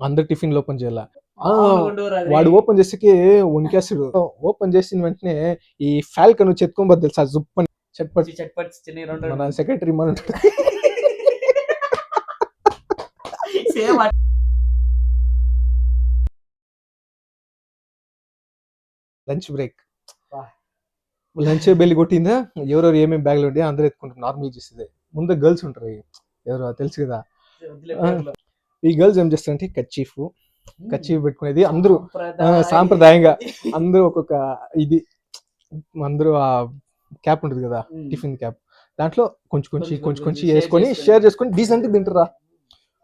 అందరు tiffin open చేయాల. వాడు ఓపెన్ చేసేకి వణికేస్తాడు ఓపెన్ చేసిన వెంటనే ఈ ఫాల్కన్ చెత్తుకోబోద్దు తెలుసా జుప్పని. చట్పట్ చట్పట్ రెండు మన సెక్రటరీ మన లంచ్ బ్రేక్. లంచ్ బెల్లి కొట్టిందా? ఎవరెవరు ఏమేమి బ్యాగ్లు ఉంటే అందరూ ఎత్తుకుంటారు. నార్మల్ చేసేది ముందు గర్ల్స్ ఉంటారు. ఎవరు తెలుసు కదా. ఈ గర్ల్స్ ఏం చేస్తారంటే కచ్చీఫ్ కచ్చీఫ్ పెట్టుకునేది. అందరూ సాంప్రదాయంగా. అందరూ ఒక్కొక్క ఇది అందరూ ఆ క్యాప్ ఉంటుంది కదా టిఫిన్ క్యాప్. దాంట్లో కొంచెం కొంచెం కొంచెం కొంచెం వేసుకొని షేర్ చేసుకొని డీసెంట్ తింటారా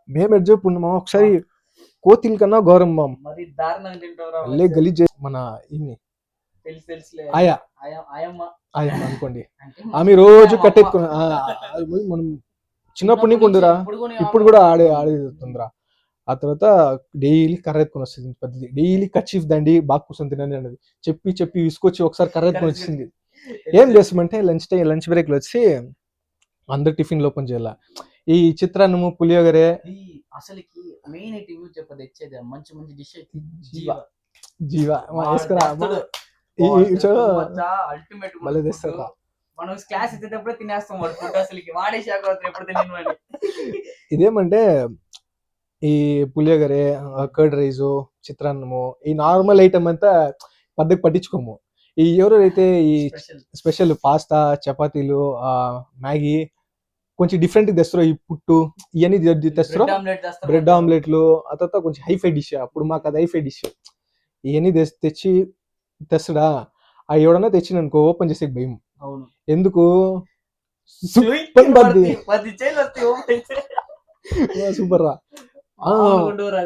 మేము ఎడ్జప్ ఉన్నామా ఒకసారి కోతిల కన్నా గౌరవం మామ్ మరి దారుణంగా తింటారా మళ్ళీ గలీజ్ మన ఇన్ని ఆయా. ఆయమ్మ. అనుకోండి. ఆమె రోజు ఆయమ్మ. కట్టెత్తుకుని ఆ, అది పోయి మనం చిన్నప్పటి నుంచి కొండురా ఇప్పుడు కూడా ఆడే ఆడే తొందర ఆ తర్వాత డైలీ కర్ర ఎత్తుకొని వస్తుంది పద్ధతి డైలీ కచ్చిఫ్ దండి బాగా కూర్చొని తినండి అన్నది. చెప్పి చెప్పి విసుకొచ్చి ఒకసారి కర్ర ఎత్తుకొని వచ్చింది ఏం చేస్తామంటే లంచ్ టైం లంచ్ బ్రేక్లో వచ్చి అందరు టిఫిన్ ఓపెన్ చేయాల? ఈ చిత్రాన్నము పులియోగరే అసలుకి మెయిన్ చెప్పదు తెచ్చేది మంచి మంచి డిష్ జీవ. జీవ. వేసుకురా అల్టిమేట్ భలే తెస్తారా మనం క్లాస్ ఇచ్చేటప్పుడే తినేస్తాం వాడు ఫుడ్ అసలుకి. వాడే షాక్ అవుతారు ఎప్పుడు వాడి. ఇదేమంటే ఈ పులియోగరే కర్డ్ రైస్ చిత్రాన్నము ఈ నార్మల్ ఐటమ్ అంతా పద్దకు పట్టించుకోము. ఈ ఎవరైతే ఈ స్పెషల్ పాస్తా చపాతీలు ఆ, మ్యాగీ కొంచెం డిఫరెంట్ తెస్తారో ఈ పుట్టు ఇవన్నీ తెస్తారో బ్రెడ్ ఆమ్లెట్లు ఆ తర్వాత కొంచెం హైఫై డిష్ అప్పుడు మాకు అది హైఫై డిష్ ఇవన్నీ తెచ్చి తెస్తాడా? ఆ ఎవడన్నా తెచ్చిననుకో ఓపెన్ చేసే భయం. ఎందుకు. సూపర్ రా.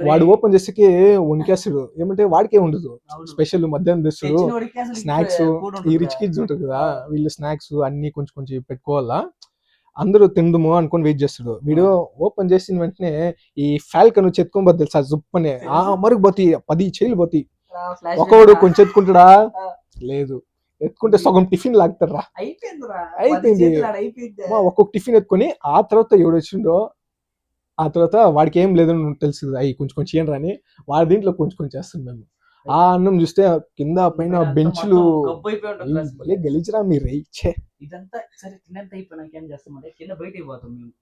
వాడు ఓపెన్ చేసేకి వణికేస్తాడు ఏమంటే వాడికే ఉండదు. స్పెషల్ మధ్యాహ్నం తెస్తాడు. స్నాక్స్ ఈ. రిచ్ కిడ్స్ ఉంటారు కదా వీళ్ళు స్నాక్స్ అన్ని కొంచెం కొంచెం పెట్టుకోవాలా? అందరూ తిందుము అనుకొని వెయిట్ చేస్తాడు. వీడు ఓపెన్ చేసిన వెంటనే ఈ ఫాల్కన్ చెత్తుకోబోద్దు తెలుసా జుప్పని. ఆ మరుగు పోతాయి పది చేలు పోతాయి ఒకడు కొంచెం ఎత్తుకుంటాడా. లేదు. ఎత్తుకుంటే సగం టిఫిన్ లాగుతారా అయిపోయింది. ఒక్కొక్క టిఫిన్ ఎత్తుకొని ఆ తర్వాత ఎవడు వచ్చిండో ఆ తర్వాత వాడికి ఏం లేదు తెలుసు. అవి కొంచెం కొంచెం ఏం రాని వాడి దీంట్లో కొంచెం కొంచెం చేస్తాం మేము. ఆ అన్నం చూస్తే కింద పైన బెంచ్లు గలీజరా మీరు ఇచ్చే ఇదంతా సరే చేస్తామంటే కింద బయటికి పోతాం మేము.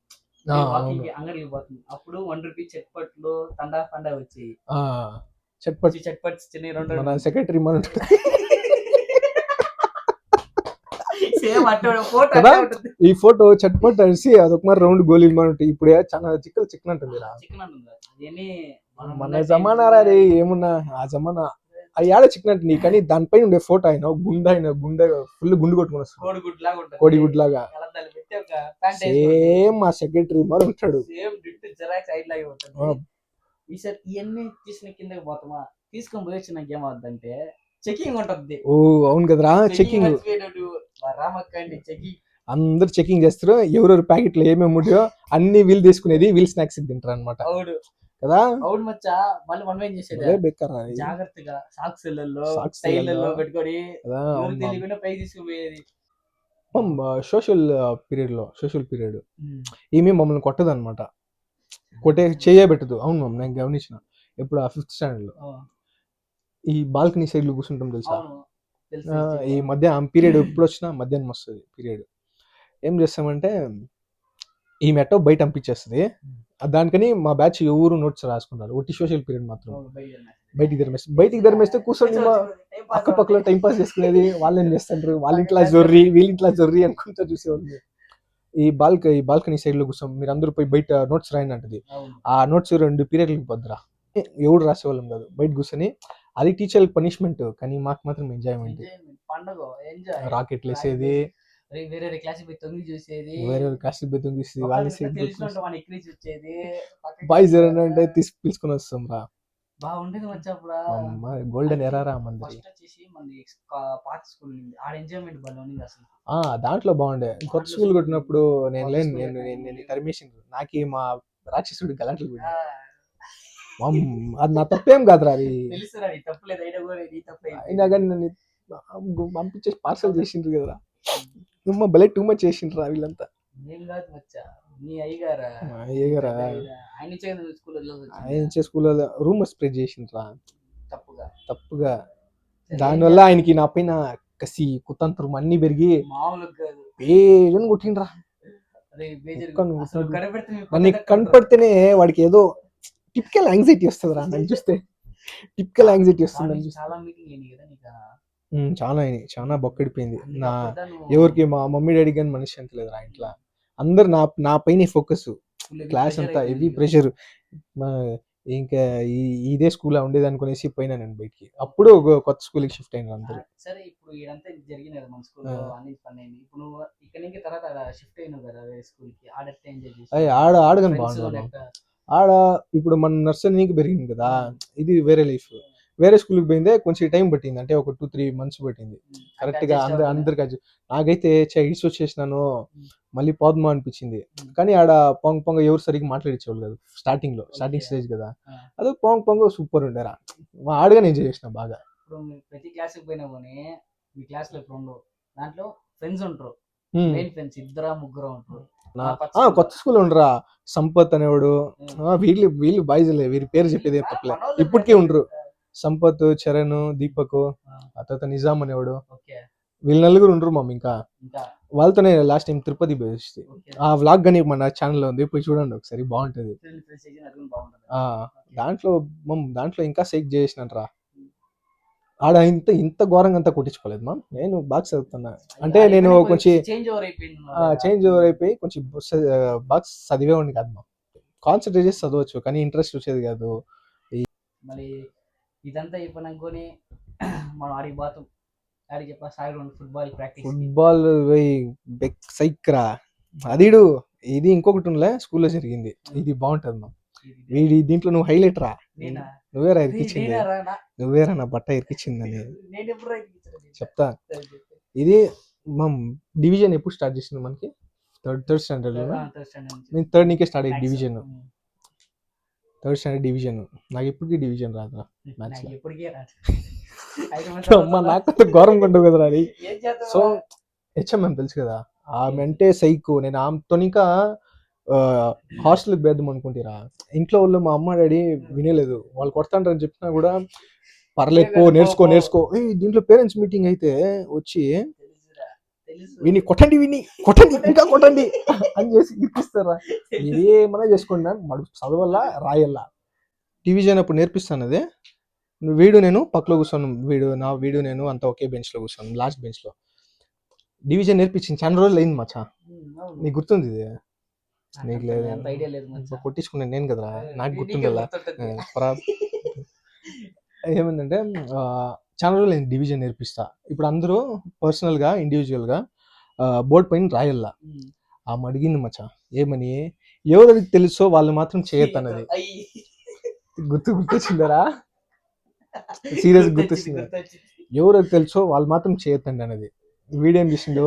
అవును. అంగడికి పోతాం. అప్పుడు వన్ రూపీ చట్పట్లు తండా ఫండా వచ్చాయి. ఆ, చట్పట్ చట్పట్ చిన్న రెండు మన సెక్రటరీ మన సేమ్ అట్టే ఫోటో కదా? ఉంటుంది. ఈ ఫోటో చట్పట్ అడిసి అదొక మరి రౌండ్ గోళీ మన ఇప్పుడే చాలా చిక్కలు అంటుంది అదేని మన జమానా రే ఏమున్నా? ఆ జమానా. అది ఆడ చికెన్ అంటే నీ? కానీ దానిపైన ఉండే ఫోటో ఆయన గుండె ఆయన గుండె ఫుల్ గుండు కొట్టుకుని వస్తాడు కోడి గుడ్ లాగా ఉంటుంది కోడిగుడ్ లాగా సేమ్ మా సెక్రటరీ మరి ఉంటాడు. ఆ. ఉంటుంది ఇవన్నీ తీసిన కిందకి పోతామా? తీసుకొని పోయి వచ్చినాక ఏమవుద్దంటే చెకింగ్ ఉంటుంది. ఓ అవును కదరా చెకింగ్ రామక్కండి చెకింగ్ అందరు చెకింగ్ చేస్తారు ఎవరెవరు ప్యాకెట్లు ఏమేమి ఉంటాయో అన్ని వీళ్ళు తీసుకునేది వీళ్ళు స్నాక్స్ తింటారు అనమాట అవుడు కదా? మచ్చా మళ్ళీ మనం ఏం చేసేది? బెక్కరా. జాగ్రత్తగా సాక్స్లలో స్టైల్లో లలో. పెట్టుకొని తెలియకుండా పైకి తీసుకుపోయేది. సోషల్ పీరియడ్లో సోషల్ పీరియడ్ ఈమె మమ్మల్ని కొట్టదు అనమాట కొట్టే చేయబెట్టదు. అవును మమ్మల్ని నేను గమనించిన. ఎప్పుడు ఆ ఫిఫ్త్ స్టాండర్డ్లో. ఈ బాల్కనీ సైడ్లో కూర్చుంటాం తెలుసా. ఈ మధ్య పీరియడ్ ఎప్పుడు వచ్చినా మధ్యాహ్నం వస్తుంది పీరియడ్. ఏం చేస్తామంటే ఈ మెట్టో బయట పంపించేస్తుంది. దానికని మా బ్యాచ్ ఎవరు నోట్స్ రాసుకున్నారు ఒకటి సోషల్ పీరియడ్ మాత్రం. బయటికి ధర్మేస్తే బయటికి ధర్మేస్తే కూర్చొని అక్కపక్కలో అవుతుంది. టైం పాస్ చేసుకునేది వాళ్ళు ఏం చేస్తుంటారు వాళ్ళ ఇంట్లో జొర్రి వీళ్ళ ఇంట్లో జొర్రి అనుకుంటా చూసేవాళ్ళు. ఈ బాల్క ఈ బాల్కనీ సైడ్లో కూర్చొని మీరు అందరూ పోయి బయట నోట్స్ రాయని అంటది. ఆ నోట్స్ రెండు పీరియడ్లకు పొద్దురా. ఎవడు రాసేవాళ్ళం కాదు. బయట కూర్చొని అది టీచర్ పనిష్మెంట్ కానీ మాకు మాత్రం ఎంజాయ్మెంట్ పండగ ఎంజాయ్ రాకెట్లు వేసేది వేరే వేరే క్లాస్ పోయి తొంగి చూసేది. వేరే క్లాస్ ఎక్కిరించి వచ్చేది అంటే తీసి పిలుచుకొని వస్తాం రా. బాగుండేది గోల్డెన్ ఎరారా మంది ఫస్ట్ వచ్చేసి మనది పాత స్కూల్ ఎంజాయ్మెంట్ బాగా ఉంది అసలు. ఆ దాంట్లో బాగుండే. కొత్త స్కూల్ కొట్టినప్పుడు నేను లేను కొత్త నేను నేను నాకి మా రాక్షసుడి గలాట్లు. మమ్, అది నా తప్పేం కాదురా అది. అయినా కానీ నన్ను పంపించేసి పార్సల్ చేసిండ్రు కదరా. నువ్వు భలే టూ మచ్ చేసిండ్రు వీళ్ళంతా. అయ్యగారా? ఆయన స్కూల్లో రూమర్ స్ప్రెడ్ చేసిండ్రా. తప్పుగా? తప్పుగా. దానివల్ల ఆయనకి నా పైన కసి కుతంత్రం అన్ని పెరిగి పేజని కొట్టిండ్రా. నన్ను కనపడితేనే వాడికి ఏదో టిపికల్ యాంగ్జైటీ వస్తుంది రా నన్ను చూస్తే. టిపికల్ యాంగ్జైటీ వస్తుంది నన్ను చాలా- చూస్తే. చాలా మీటింగ్ అయినాయి చాలా అయినాయి. చాలా బొక్కడిపోయింది. నా ఎవరికి మా మమ్మీ డాడీ కానీ మనిషి అంత లేదు రా ఇంట్లో. అందరు నా నా పైన ఫోకస్. క్లాస్ అంతా హెవీ. ప్రెషర్ ఇంకా ఈ ఇదే స్కూల్ ఉండేది అనుకునేసి పోయినా నేను బయటికి. అప్పుడు ఒక కొత్త స్కూల్కి షిఫ్ట్ అయినారు అందరూ. సరే ఇప్పుడు ఇదంతా జరిగింది కదా మన స్కూల్లో ఆ. అన్ని పని అయింది. ఇప్పుడు ఇక్కడ నుంచి తర్వాత షిఫ్ట్ అయినావు కదా వేరే స్కూల్కి అయ్యి ఆడ ఆడగాని లెక్క. ఆడ ఇప్పుడు మన నర్సరీకి పెరిగింది కదా ఇది వేరే లైఫ్ వేరే స్కూల్కి పోయిందే కొంచెం టైం పట్టింది అంటే ఒక టూ త్రీ మంత్స్ పట్టింది కరెక్ట్గా అందరు. అందరికి నాకైతే చే ఇడిసి వచ్చేసినాను. మళ్ళీ పోద్మా అనిపించింది. కానీ ఆడ పొంగ పొంగ ఎవరు సరిగ్గా మాట్లాడించేవాళ్ళు కదా స్టార్టింగ్లో స్టార్టింగ్. స్టేజ్ కదా. అదే పొంగ పొంగ సూపర్ ఉండేరా మా ఆడగానే ఎంజాయ్ చేసిన బాగా ప్రతి క్లాస్కి పోయినా కానీ మీ క్లాస్లో దాంట్లో ఫ్రెండ్స్ ఉంటారు. మెయిన్ ఫ్రెండ్స్ ఇద్దరా ముగ్గురు ఉంటారు కొత్త ఆ, school. కొత్త స్కూల్ ఉండరా? సంపత్ అనేవాడు. వీళ్ళు వీళ్ళు బాయ్స్లే వీరి పేరు చెప్పేది తప్పలే. ఇప్పటికీ. ఉండరు. సంపత్ చరణ్ దీపక్ ఆ, తర్వాత నిజాం అనేవాడు. వీళ్ళు నలుగురు ఉండరు మమ్మీ ఇంకా. వాళ్ళతోనే లాస్ట్ టైం తిరుపతి పోయి ఓకే. ఆ వ్లాగ్ కానీ మన ఛానల్లో ఉంది. పోయి చూడండి ఒకసారి బాగుంటది. దాంట్లో మమ్ దాంట్లో ఇంకా సైక్ చేసినట్రా ఆడ ఇంత ఇంత ఘోరంగా అంతా కొట్టించుకోలేదు మా నేను బాగా చదువుతున్నా. అంటే నేను కొంచెం చేంజ్ ఓవర్ అయిపోయింది చేంజ్ ఓవర్ అయిపోయి కొంచెం ఆ, బాగా చదివేవాడిని కాదు మా కాన్సన్ట్రేట్ చేసి చదవచ్చు కానీ ఇంట్రెస్ట్ వచ్చేది కాదు. మళ్ళీ ఇదంతా అయిపోయినాకొని మనం ఆడికి పోతాం ఆడికి చెప్పా ఫుట్బాల్ ప్రాక్టీస్ ఫుట్బాల్ బెక్ సైక్రా. అదిడు ఇది ఇంకొకటి ఉండలే స్కూల్లో జరిగింది. ఇది బాగుంటది మా వీడి దీంట్లో నువ్వు హైలైట్ రా. నేనా? నువ్వేరా ఇరికిచ్చింది నువ్వేరా నా బట్ట ఇరికిచ్చిందని? చెప్తా. ఇది మా డివిజన్ ఎప్పుడు స్టార్ట్ చేసింది మనకి థర్డ్ థర్డ్ స్టాండర్డ్. నేను థర్డ్ నీకే స్టార్ట్ అయ్యి. డివిజన్. థర్డ్ స్టాండర్డ్ డివిజన్ నాకు ఇప్పటికీ డివిజన్ రాదురా నాకు అమ్మ నాకు అంత ఘోరం ఉండవు కదరా సో? హెచ్ఎంఎం తెలుసు కదా ఆమె అంటే సైకు నేను ఆమెతో ఇంకా హాస్టల్కి వేద్దాం అనుకుంటారా. ఇంట్లో వాళ్ళు మా అమ్మ డాడీ వినేలేదు. వాళ్ళు కొడతాంటారని చెప్పినా కూడా పర్లేదు పో నేర్చుకో నేర్చుకో. దీంట్లో పేరెంట్స్ మీటింగ్ అయితే వచ్చి విని కొట్టండి విని కొట్టండి ఇంకా కొట్టండి అని చేసి ఇప్పిస్తారా? మీరు చేసుకోండి మడు చదవల్లా రాయల్లా? డివిజన్ అప్పుడు నేర్పిస్తాను అదే. నువ్వు వీడు నేను పక్కలో కూర్చోను. వీడు నా వీడు నేను అంతా ఒకే బెంచ్లో కూర్చోను. లాస్ట్ బెంచ్లో డివిజన్ నేర్పించింది. చాలా రోజులు అయింది మచ్చా. నీకు గుర్తుంది ఇది నాకు లేదు. కొట్టించుకున్నాను నేను కదా నాకు గుర్తుండల్లా గుర్తుంటుంది. ఏమైందంటే ఆ, చాలా రోజులు నేను డివిజన్ నేర్పిస్తా. ఇప్పుడు అందరూ పర్సనల్గా ఇండివిజువల్గా బోర్డ్ పైన రాయల్లా. ఆమె అడిగింది మచ్చా ఏమని? ఎవరికి తెలుసో వాళ్ళు మాత్రం చేయొద్దన్నది. గుర్తు గుర్తొచ్చిందరా? సీరియస్ గుర్తొచ్చింది. ఎవరికి తెలుసో వాళ్ళు మాత్రం చేయొద్దండి అన్నది. వీడేం చేసిండు?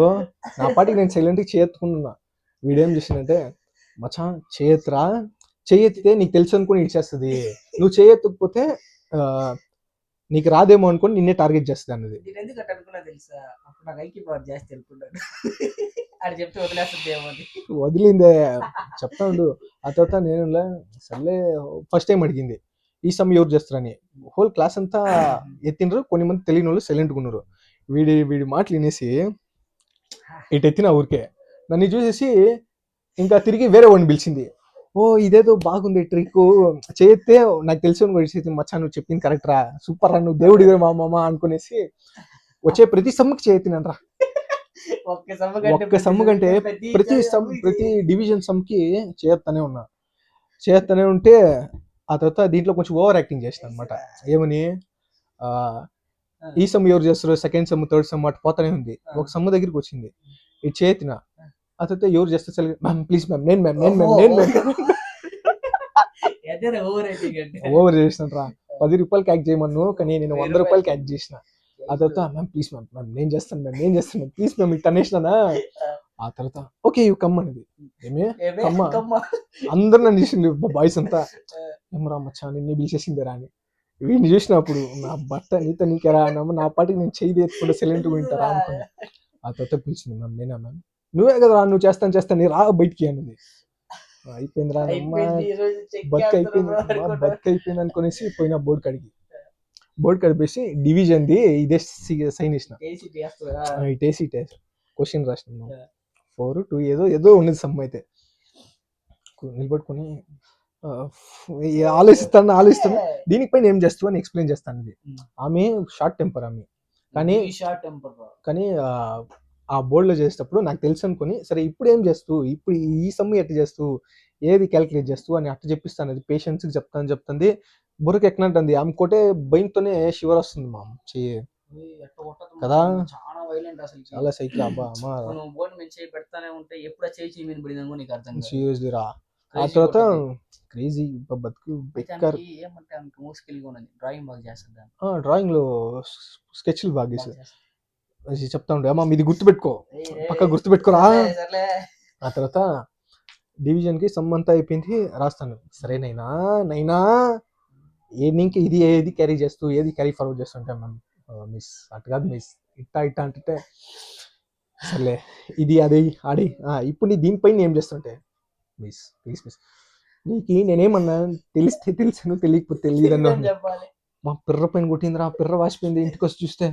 నా పాటికి నేను సైలెంట్గా చేయెత్తుకున్నా వీడేం చేసిండంటే మచ్చా చేయెత్తురా చేయెత్తితే నీకు తెలుసు అనుకుని ఇచ్చేస్తుంది. నువ్వు చేయెత్తకపోతే నీకు రాదేమో అనుకుని నిన్నే టార్గెట్ చేస్తుంది అన్నది. నేను ఎందుకు అట్లా అనుకున్నా తెలుసా? అప్పుడు నాకు ఐక్య పవర్ జాస్తి అనుకున్నాను. అది చెప్తే వదిలేస్తుంది ఏమో అని. వదిలిందే. చెప్తా ఉండు. ఆ తర్వాత నేను సర్లే ఫస్ట్ టైం అడిగింది. ఈ సమ్ ఎవరు చేస్తారని హోల్ క్లాస్ అంతా ఎత్తినరు కొన్ని మంది తెలియని వాళ్ళు సైలెంట్గా ఉన్నారు. వీడి వీడి మాటలు వినేసి ఇటు ఎత్తిన ఊరికే. నన్ను చూసేసి ఇంకా తిరిగి వేరే వాడిని పిలిచింది. ఓ ఇదేదో బాగుంది ట్రిక్ చేస్తే నాకు తెలిసి కూడా మచ్చా నువ్వు చెప్పింది కరెక్ట్ రా. సూపర్ రా నువ్వు దేవుడి మా మామ అనుకునేసి వచ్చే ప్రతి సమ్ముకి చేయతినరా ఒక్క సమ్ము కంటే సమ్ము ప్రతి సమ్ సమ్ము. ప్రతి డివిజన్ సమ్కి చేస్తానే ఉన్నా. చేస్తానే ఉంటే ఆ తర్వాత దీంట్లో కొంచెం ఓవర్ యాక్టింగ్ చేసిన అనమాట ఏమని? ఆ, ఈ సమ్ ఎవరు చేస్తారు సెకండ్ సమ్ థర్డ్ సమ్ అటు పోతానే ఉంది. ఒక సమ్ దగ్గరికి వచ్చింది. ఇది చేతిన తర్వాత ఎవరు చేస్తారు మ్యామ్ ప్లీజ్ మ్యామ్ నేను మ్యామ్ నేను మ్యామ్ నేను మ్యామ్. ఓవర్ చేసిన రా పది రూపాయలకి యాక్ట్ చేయమను కానీ నేను వంద రూపాయలకి యాక్ట్ చేసిన. ఆ తర్వాత మ్యామ్ ప్లీజ్ మ్యామ్ మ్యామ్ నేను చేస్తాను మ్యామ్ నేను చేస్తాను మ్యామ్ ప్లీజ్ మ్యామ్ ఇట్ అనేసినా ఆ. తర్వాత ఓకే యూ కమ్ అనేది. ఏమే? కమ్మ. కమ్మ. అందరు నన్ను చూసిండు బాయ్స్ అంతా. ఏమరా మచ్చా నిన్ను పిలిచేసింది రా అని. వీడిని చూసినప్పుడు నా బట్ట నీతో నీకెరా నా పాటికి నేను చేయి ఎత్తుకుంటే సైలెంట్గా వింటారా అనుకున్నా. ఆ తర్వాత పిలిచింది మ్యామ్ నేనా మ్యామ్? నువ్వే కదా నువ్వు చేస్తాను చేస్తాను నీ రా బయటికి అన్నది. అయిపోయిందిరా బతుకు అయిపోయింది బతుకు అయిపోయింది అనుకునేసి పోయిన బోర్డు కడిగి బోర్డు కడిపేసి డివిజన్ది ఇదే సైన్ ఇచ్చిన ఇటేసి ఇటేసి క్వశ్చన్ Yeah. ఫోర్ టూ ఏదో ఏదో ఉన్నది సమ్ అయితే. నిలబడుకొని ఆలోచిస్తాను ఆలోచిస్తాను. దీనిపైన ఏం చేస్తావు అని ఎక్స్ప్లెయిన్ చేస్తాను ఇది. ఆమె షార్ట్ టెంపర్ ఆమె. కానీ- షార్ట్ టెంపర్ కానీ ఆ, బోర్డులో చేసేటప్పుడు నాకు తెలుసు అనుకుని సరే ఇప్పుడు ఏం చేస్తూ? ఇప్పుడు ఈ సమ్ము ఎట్ట చేస్తూ? ఏది క్యాలిక్యులేట్ చేస్తూ? అని అట్ట చెప్పిస్తాను. అది పేషెంట్స్కి చెప్తాను చెప్తుంది. బుర్రకు ఎక్కనంటుంది ఆమె కొట్టే భయంతోనే షివర్ వస్తుంది మా చెయ్యి. కదా? చాలా వైలెంట్ అసలు చాలా సైకిల్ అబ్బా అమ్మా. బోర్డు చేయి పెడతానే ఉంటే ఎప్పుడు చేయి చేయి మీద పడిందో నీకు అర్థం. సీరియస్లీ రా. ఆ తర్వాత. క్రేజీ బతుకు బెక్కర్. ఏమంటే ఉన్నది. డ్రాయింగ్ బాగా చేస్తుంది డ్రాయింగ్లో స్కెచ్లు బాగా చేస్తుంది. చెప్తా ఉండే. అమ్మా ఇది గుర్తుపెట్టుకో. పక్క గుర్తుపెట్టుకోరా. ఆ తర్వాత డివిజన్కి సమ్ అంతా అయిపోయింది రాస్తాను. సరే నైనా నైనా. ఏనికి ఇది ఏది క్యారీ చేస్తూ ఏది క్యారీ ఫార్వర్డ్ చేస్తుంటే మ్యామ్ మిస్. అటు కాదు మిస్. ఇట్టా ఇట్టా అంటే సర్లే ఇది అది ఆడి. ఇప్పుడు నీ దీనిపైన ఏం చేస్తుంటే? Miss please miss. నీకు నేనేమన్నా తెలిస్తే తెలుసును తెలియకపోతే తెలియదు తెలియదని చెప్పాలి. మా పిర్ర పైన కొట్టిందిరా పిర్ర వాసిపోయింది ఇంటికి వచ్చి చూస్తే?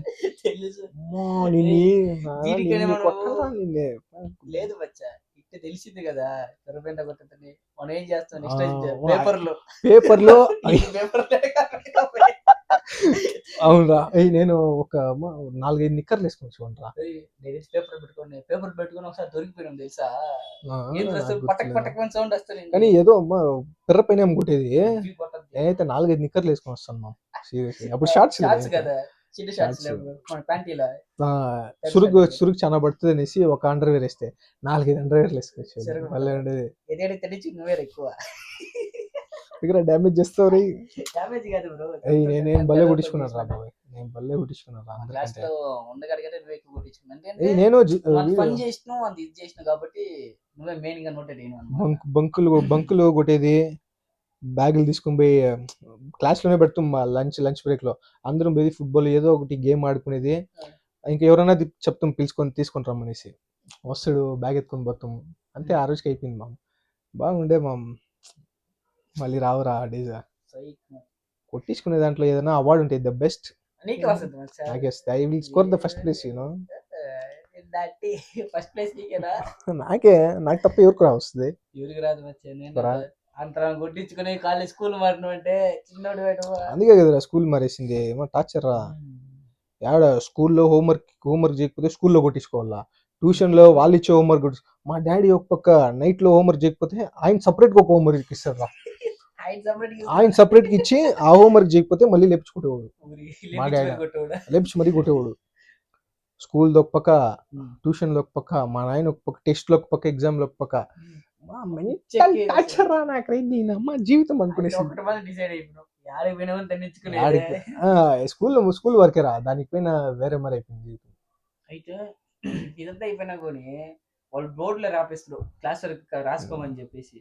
లేదు బచ్చా ఇట్టే తెలిసింది కదా తెరపెంట కొట్టని మనం ఏం చేస్తాం నెక్స్ట్ వా- పేపర్లో పేపర్లో పేపర్ అవునరా. ఏయ్ నేను ఒక నాలుగైదు నిక్కర్లు వేసుకొని చూడరా పేపర్ పెట్టుకొని పేపర్ పెట్టుకొని ఒకసారి దొరికిపోయినాం తెలుసా? పటక్ సౌండ్ వస్తుంది కానీ ఏదో పిర్ర పైన ఏమో కొట్టేది. నేనైతే నాలుగైదు నిక్కర్లు వేసుకొని వస్తాను మా. సీరియస్లీ అప్పుడు షార్ట్స్ షార్ట్స్ కదా. చిన్న షార్ట్స్ మన ప్యాంటీలా. సురుగు చాలా పడుతుంది అనేసి ఒక అండర్ వేర్ వేస్తే నాలుగైదు అండర్ వేర్లు సురుగు. మళ్ళీ ఉండేది. ఎదేడి తెలిసి నువ్వే ఎక్కువ. దగ్గర డ్యామేజ్ చేస్తావు డామేజ్ కాదు బ్రో నేను భలే కొట్టించుకున్నాను రా బాబాయ్. నేను భలే కొట్టించుకున్నాను అందరికంటే లో నువ్వే ఎక్కువ నేను పని చేసినావు అంత ఇది చేసినావు కాబట్టి నువ్వే మెయిన్గా నోటెడ్ బంకులు బంకులు కొట్టేది. బ్యాగులు తీసుకొని పోయి క్లాస్లోనే పెడుతాం మా లంచ్ లంచ్ బ్రేక్లో. అందరం పోయి ఫుట్బాల్ ఏదో ఒకటి గేమ్ ఆడుకునేది. ఇంకా ఎవరైనా చెప్తాం పిలుచుకొని తీసుకొని రమ్మనేసి. వస్తాడు బ్యాగ్ ఎత్తుకొని పోతాం. అంతే ఆ రోజుకి అయిపోయింది మామ్. బాగుండే మామ్. మళ్ళీ రావురా డేస్ కొట్టించుకునే దాంట్లో ఏదైనా అవార్డు ఉంటుంది the best. I will score the first place you know first place నాకే నాకు తప్ప ఎవరికి రా వస్తుంది? ఎవరికి రాదు. అంతరం కొట్టించుకుని కాలేజ్ స్కూల్ మారిన అంటే చిన్నోడు? అందుకే కదరా స్కూల్ మారేసింది. ఏమో టార్చర్ రా యాడ స్కూల్లో హోంవర్క్ హోంవర్క్ చేయకపోతే స్కూల్లో కొట్టించుకోవాలా? ట్యూషన్లో వాళ్ళు ఇచ్చే హోంవర్క్ మా డాడీ ఒక పక్క నైట్లో హోంవర్క్ చేయకపోతే ఆయన సపరేట్గా ఒక హోంవర్క్ ఇస్తారు రా ఆయన సపరేట్గా ఇచ్చి ఆ హోంవర్క్ చేయకపోతే మళ్ళీ లేపించుకుంటేవాడు. మా డాడీ. లేపించి మరీ కొట్టేవాడు. స్కూల్ ఒక పక్క ఉమ్. ట్యూషన్లో ఒక పక్క మా నాయన ఒక పక్క టెస్ట్లో ఒక పక్క ఎగ్జామ్లో ఒక పక్క. టార్చర్ రా నాకు రైంది మా జీవితం అనుకునేసి తన్నించుకునేది స్కూల్ స్కూల్ వరకే రా. దానికి పైన వేరే మరి అయిపోయింది జీవితం. అయితే ఇదంతా అయిపోయినా కొని వాళ్ళు బోర్డులో రాపిస్తారు క్లాస్ వర్క్ రాసుకోమని చెప్పేసి.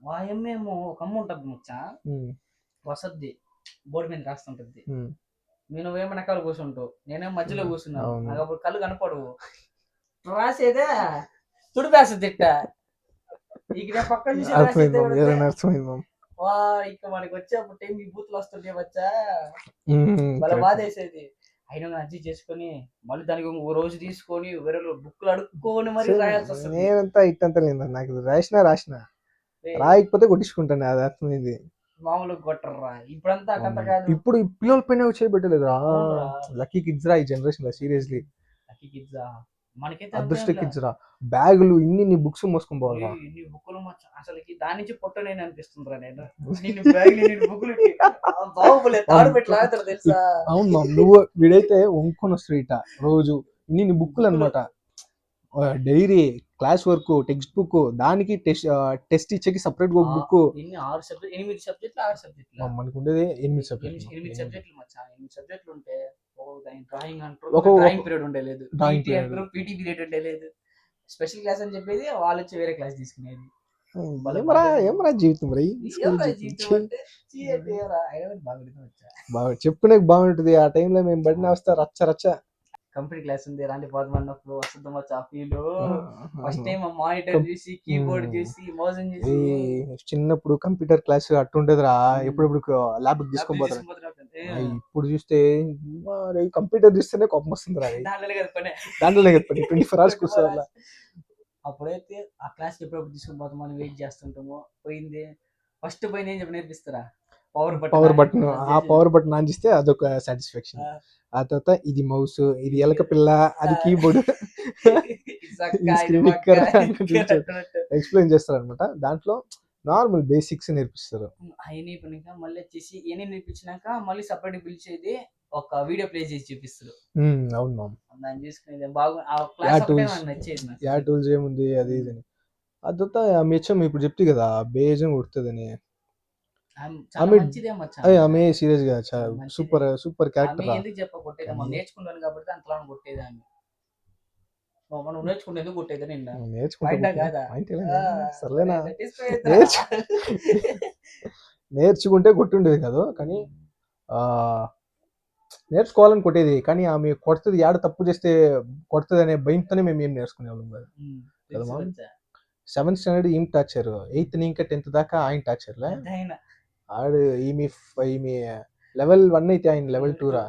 మా అమ్మేమో ఒక అమ్మ ఉంటుంది ముచ్చా. వసద్ది. బోర్డు మీద రాస్తుంటది. నేను వెనకాల కూర్చుంటావు. నేనేం మధ్యలో కూర్చున్నాను. నాకు అప్పుడు కళ్ళు కనపడవు. రాసేదే. తుడిపేస్తుంది తిట్ట. ఇక నేను పక్కన చూసి అర్థమైంది రాసేదే మామ్ పెడితే, ఏదైనా అర్థమైంది మామ్. వా ఇక మనకి వచ్చేప్పుడు టైం ఈ బూతులు వస్తుంటే వచ్చా? correct. బాధ వేసేది. అయినా అడ్జస్ట్ చేసుకొని మళ్ళీ దానికి ఓ రోజు తీసుకొని వేరే బుక్లు అడుక్కొని మరి రాయాల్సి వస్తుంది. నేనంతా ఇట్టంతా లేదు నాకు రాసిన రాసిన. రాయకపోతే కొట్టించుకుంటాను అది అర్థమైంది. మామూలుగా కొట్టర్రా. ఇప్పుడంతా అటంత కాదు. ఇప్పుడు పిల్లల పైన చేయబెట్టలేదు రా అవునురా. లక్కీ కిడ్స్ రా ఈ జనరేషన్లో సీరియస్లీ లక్కీ కిడ్స్ మనకైతే అదృష్ట అంతేం కిడ్స్ రా బ్యాగులు ఇన్ని ఇన్ని బుక్స్ మోసుకొని. పోవాలా ఈ- నీ బుక్కులు అసలుకి దాని నుంచి పుట్ట నేను అనిపిస్తుందిరా నేను. నేను బ్యాగ్ నేను బుక్కులు బాహుబలి తాడు పెట్టి తెలుసా? అవును మా నువ్వు వీడైతే వంకొని ఇట రోజు ఇన్ని ఇన్ని బుక్కులు అనమాట diary class work text book దానికి టెస్ట్ టెస్ట్ ఇచ్చేకి సపరేట్ ఒక బుక్. ఆరు సబ్జెక్ట్ ఎనిమిది సబ్జెక్టులు ఆరు సబ్జెక్టులు. మనకు ఉండేది ఎనిమిది ఎనిమిది సబ్జెక్ట్ ఎనిమిది సబ్జెక్టులు మచ్చా ఎనిమిది సబ్జెక్టులు ఉంటే డ్రాయింగ్ అంటారు డ్రాయింగ్ పీరియడ్ ఉండలేదు పీటీ ఉండలేదు స్పెషల్ క్లాస్ అని చెప్పేది వాళ్ళు వచ్చి వేరే క్లాస్ తీసుకునేది. ఏమరా ఏమరా జీవితం రా ఎవరా జీవితం? అంటే చీయటి ఎవరా? అయినా కానీ బాగుంటుంది బాగా ఆ టైంలో మేము పడిన వస్తా రచ్చ రచ్చ. కంప్యూటర్ క్లాస్ ఉంది రాండి పోదాం అన్నప్పుడు వస్తుంది మా చాఫీలు ఫస్ట్ టైం మానిటర్ చూసి కీబోర్డ్. చూసి మౌస్ చూసి. చిన్నప్పుడు కంప్యూటర్ క్లాస్ అట్టుండేదిరా. ఎప్పుడెప్పుడు ల్యాబ్ తీసుకొని పోతారు. ఇప్పుడు చూస్తే కంప్యూటర్ చూస్తేనే కోపం వస్తుంది రా దాంట్లో కదా ట్వంటీ ఫోర్ అవర్స్ కూర్చోవాల? అప్పుడైతే ఆ క్లాస్ ఎప్పుడప్పుడు తీసుకొని పోతాం మనం వెయిట్ చేస్తుంటాము. పోయింది. ఫస్ట్ పోయింది ఏం చెప్పి నేర్పిస్తారా? పవర్ బటన్ పవర్ బటన్ ఆ పవర్ బటన్ ఆన్ చేస్తే అదొక సాటిస్ఫాక్షన్ ఆ. తర్వాత ఇది మౌస్ ఇది ఎలక పిల్ల అది. కీబోర్డ్ ఎక్స్ప్లెయిన్ చేస్తారు అనమాట దాంట్లో నార్మల్ బేసిక్స్ నేర్పిస్తారు. అయిన అయిపోయినాక మళ్ళీ వచ్చేసి ఏనే నేర్పించినాక మళ్ళీ సపరేట్ పిలిచేది ఒక వీడియో ప్లే చేసి చూపిస్తారు. అవును మామ్. దాన్ని చూసుకునేది బాగు ఆ క్లాస్ నచ్చేది. యా టూల్స్ ఏముంది అది ఇది అని. తర్వాత ఆమె హెచ్ఎం ఇప్పుడు చెప్తే కదా బేజం కొడుతుందని. ఆమె ఆమె- సీరియస్గా. సూపర్ సూపర్ క్యారెక్టర్ ఎందుకు చెప్ప కొట్టేది నేర్చుకున్నాను కాబట్టి అంతలా కొట్టేది ఆమె. మనం నేర్చుకుంటే ఎందుకు కొట్టేది నిన్న నేర్చుకుంటా కాదా? సర్లేనా? నేర్చుకుంటే కొట్టుండేది కాదు కానీ ఆ నేర్చుకోవాలని కొట్టేది. కానీ ఆమె కొడుతుంది యాడ తప్పు చేస్తే కొడుతుంది అనే భయంతోనే మేము ఏం నేర్చుకునేవాళ్ళం కాదు. కదా? సెవెంత్ స్టాండర్డ్ ఈమె టార్చర్ ఎయిత్ ఇంకా టెన్త్ దాకా ఆయన టార్చర్లే ఆడు ఈమె ఈమె లెవెల్ వన్ అయితే ఆయన లెవెల్ టూ. రా